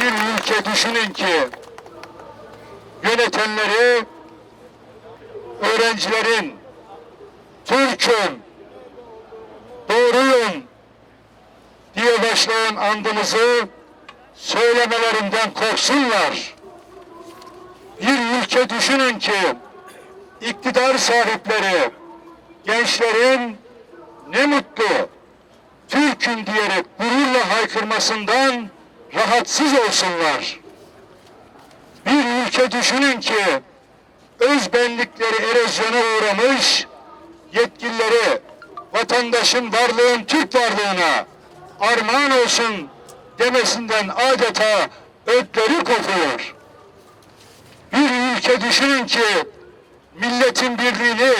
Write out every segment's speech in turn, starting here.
bir ülke düşünün ki yönetenleri öğrencilerin Türk'üm, doğruyum diye başlayan andımızı söylemelerinden korksunlar. Bir ülke düşünün ki iktidar sahipleri gençlerin ne mutlu Türk'üm diyerek gururla haykırmasından rahatsız olsunlar. Bir ülke düşünün ki özbenlikleri erozyona uğramış yetkilileri vatandaşın varlığın Türk varlığına armağan olsun demesinden adeta ötleri kopuyor. Bir ülke düşünün ki milletin birliğini,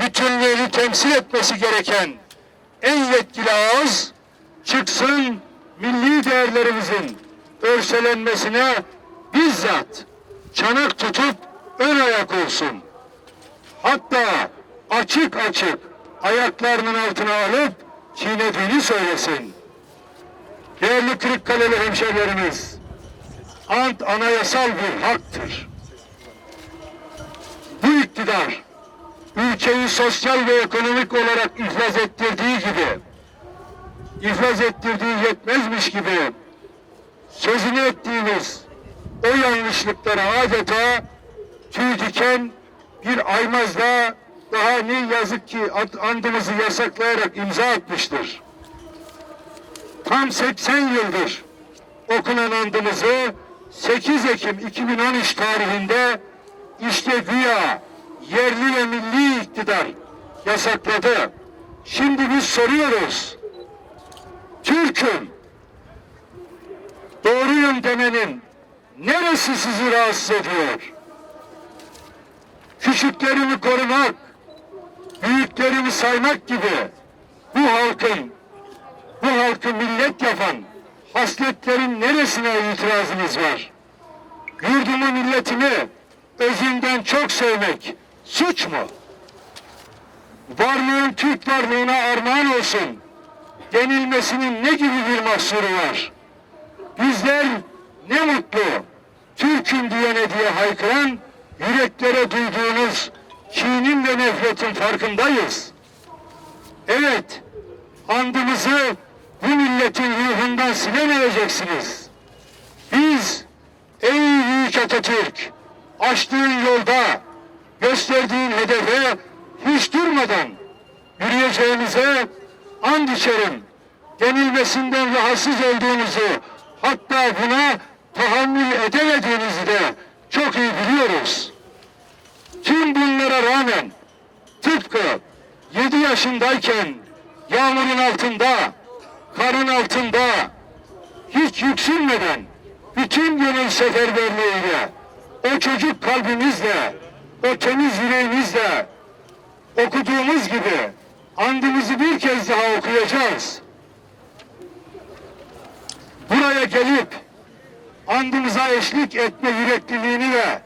bütünlüğünü temsil etmesi gereken en yetkili ağız çıksın milli değerlerimizin örselenmesine bizzat çanak tutup ön ayak olsun. Hatta açık açık ayaklarının altına alıp çiğnediğini söylesin. Değerli Kırıkkaleli hemşehrilerimiz, ant anayasal bir haktır. Bu iktidar, ülkeyi sosyal ve ekonomik olarak iflas ettirdiği gibi, iflas ettirdiği yetmezmiş gibi, sözünü ettiğimiz o yanlışlıklara adeta tüy diken bir aymazla daha ne yazık ki andımızı yasaklayarak imza atmıştır. Tam 80 yıldır okunan andımızı 8 Ekim 2013 tarihinde işte güya yerli ve milli iktidar yasakladı. Şimdi biz soruyoruz. Türk'üm, doğruyum demenin neresi sizi rahatsız ediyor? Küçüklerimi korumak, büyüklerimi saymak gibi bu halkın, bu halkı millet yapan hasletlerin neresine itirazınız var? Yurdumu milletimi özünden çok sevmek suç mu? Varlığın Türk varlığına armağan olsun denilmesinin ne gibi bir mahsuru var? Bizler ne mutlu Türk'üm diyene diye haykıran yüreklere duyduğunuz kinin ve nefretin farkındayız. Evet, andımızı bu milletin ruhundan silemeyeceksiniz. Biz ey büyük Atatürk açtığın yolda gösterdiğin hedefe hiç durmadan yürüyeceğimize and içerim. Denilmesinden rahatsız olduğunuzu hatta buna tahammül edemediğinizi de çok iyi biliyoruz. Tüm bunlara rağmen tıpkı 7 yaşındayken yağmurun altında, karın altında hiç yüksünmeden bütün gönül seferberliğiyle o çocuk kalbimizle, o temiz yüreğimizle okuduğumuz gibi andımızı bir kez daha okuyacağız. Buraya gelip andımıza eşlik etme yürekliliğini ve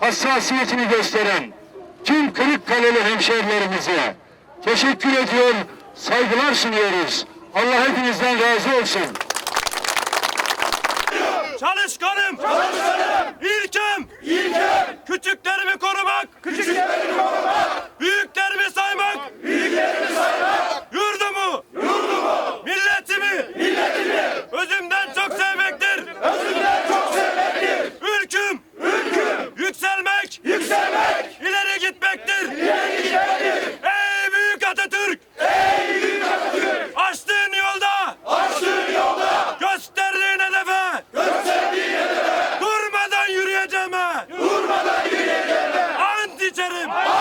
hassasiyetini gösteren tüm Kırıkkaleli hemşehrilerimize teşekkür ediyor, saygılar sunuyoruz. Allah hepinizden razı olsun. Çalışkanım. Çalışkanım. İlkem. İlkem. Küçüklerimi korumak. Küçüklerimi korumak. ederim. Hayır!